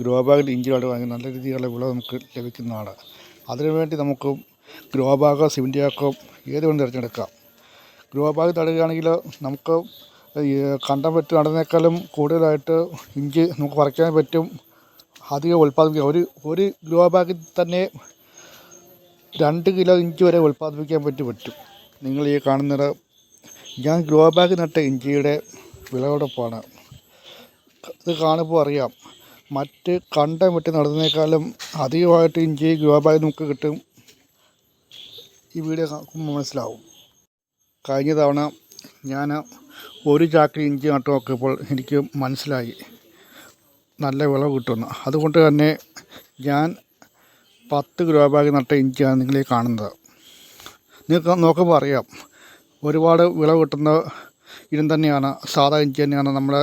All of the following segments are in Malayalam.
ഗ്രോ ബാഗിൽ ഇഞ്ചി വളരെ വാങ്ങി നല്ല രീതിയിലുള്ള വിളവ് നമുക്ക് ലഭിക്കുന്നതാണ്. അതിനുവേണ്ടി നമുക്ക് ഗ്രോ ബാഗോ സിമന്റ് ചാക്കോ ഏത് വേണം തിരഞ്ഞെടുക്കാം? ഗ്രോ ബാഗ് തടുകയാണെങ്കിൽ നമുക്ക് കണ്ടം വെട്ടി നടന്നേക്കാളും കൂടുതലായിട്ട് ഇഞ്ചി നമുക്ക് പറിക്കാൻ പറ്റും. അധികം ഉൽപ്പാദിപ്പിക്കാം ഒരു ഒരു ഗ്രോ ബാഗിൽ തന്നെ രണ്ട് കിലോ ഇഞ്ചി വരെ ഉൽപ്പാദിപ്പിക്കാൻ പറ്റി പറ്റും. നിങ്ങൾ ഈ കാണുന്നത് ഞാൻ ഗ്രോ ബാഗ് നട്ട ഇഞ്ചിയുടെ വിളവെടുപ്പാണ് ഇത് കാണുമ്പോൾ അറിയാം. മറ്റ് കണ്ടം വെട്ടി നടന്നതിനേക്കാളും അധികമായിട്ട് ഇഞ്ചി ഗ്രോ ബാഗ് നമുക്ക് കിട്ടും. ഈ വീഡിയോ മനസ്സിലാവും. കഴിഞ്ഞ തവണ ഞാൻ ഒരു ചാക്കിൽ ഇഞ്ചി നട്ടു നോക്കിയപ്പോൾ എനിക്ക് മനസ്സിലായി. നല്ല വിളവ് കിട്ടുമെന്ന്. അതുകൊണ്ട് തന്നെ ഞാൻ പത്ത് ഗ്രോ ബാഗ് നട്ട ഇഞ്ചിയാണ് നിങ്ങളീ കാണുന്നത്. നിങ്ങൾക്ക് നോക്കുമ്പോൾ അറിയാം ഒരുപാട് വിളവ് കിട്ടുന്ന ഇനം തന്നെയാണ് സാധാ ഇഞ്ചി തന്നെയാണ് നമ്മുടെ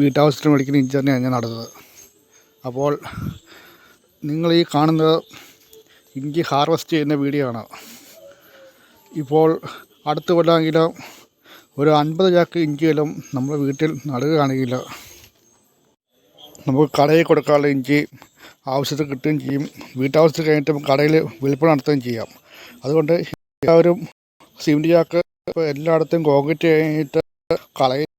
വീട്ടാവശ്യത്തിന് മേടിക്കുന്ന ഇഞ്ചി തന്നെയാണ് ഞാൻ നടുന്നത്. അപ്പോൾ നിങ്ങൾ ഈ കാണുന്നത് ഇഞ്ചി ഹാർവെസ്റ്റ് ചെയ്യുന്ന വീഡിയോ ആണ്. ഇപ്പോൾ അടുത്ത കൊല്ലമെങ്കിലും ഒരു അൻപത് ചാക്ക് ഇഞ്ചിയെല്ലാം നമ്മുടെ വീട്ടിൽ നടുകയാണെങ്കിൽ നമുക്ക് കടയിൽ കൊടുക്കാനുള്ള ഇഞ്ചി ആവശ്യത്തിൽ കിട്ടുകയും ചെയ്യും. വീട്ടാവശ്യത്തിൽ കഴിഞ്ഞിട്ട് കടയിൽ വിൽപ്പന നടത്തുകയും ചെയ്യാം. അതുകൊണ്ട് എല്ലാവരും സിമന്റ് ചാക്ക് എല്ലായിടത്തും കോൺക്രീറ്റ് കഴിഞ്ഞിട്ട് കളയിൽ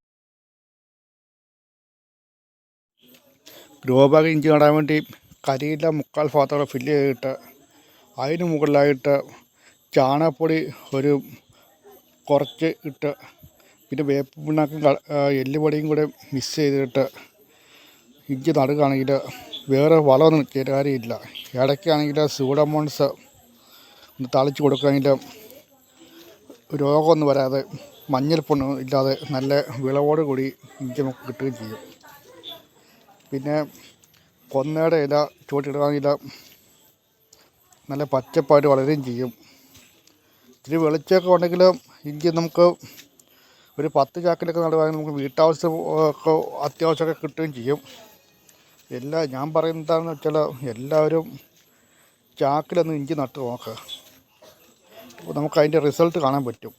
ബാഗ് ഇഞ്ചി നടാൻ വേണ്ടി കരിയില മുക്കാൽ ഭാഗത്തോടെ ഫില്ല് ചെയ്തിട്ട് അതിന് മുകളിലായിട്ട് ചാണകപ്പൊടി ഒരു കുറച്ച് ഇട്ട് പിന്നെ വേപ്പ് പിണ്ണാക്കും എല്ലുപൊടിയും കൂടെ മിക്സ് ചെയ്തിട്ട് ഇഞ്ചി നടുകയാണെങ്കിൽ വേറെ വളമൊന്നും കാര്യമില്ല. ഇടയ്ക്കാണെങ്കിൽ സൂഡമോൺസ് ഒന്ന് തളിച്ച് കൊടുക്കുകയാണെങ്കിൽ രോഗമൊന്നും വരാതെ മഞ്ഞൾപ്പൊണ്ണും ഇല്ലാതെ നല്ല വിളവോടുകൂടി ഇഞ്ചി നമുക്ക് കിട്ടുകയും ചെയ്യും. പിന്നെ കൊന്നയുടെ ഇല ചുവട്ടിടുകയാണെങ്കിൽ നല്ല പച്ചപ്പായിട്ട് വളരുകയും ചെയ്യും. ഇത്തിരി വെളിച്ചമൊക്കെ ഉണ്ടെങ്കിൽ ഇഞ്ചി നമുക്ക് ഒരു പത്ത് ചാക്കിലൊക്കെ നടുവാണെങ്കിൽ നമുക്ക് വീട്ടാവശ്യം ഒക്കെ അത്യാവശ്യമൊക്കെ കിട്ടുകയും ചെയ്യും. എല്ലാ ഞാൻ പറയുന്നത് എന്താണെന്ന് വെച്ചാൽ എല്ലാവരും ചാക്കിലൊന്ന് ഇഞ്ചി നട്ട് നോക്കുക നമുക്ക് അതിന്റെ റിസൾട്ട് കാണാൻ പറ്റും.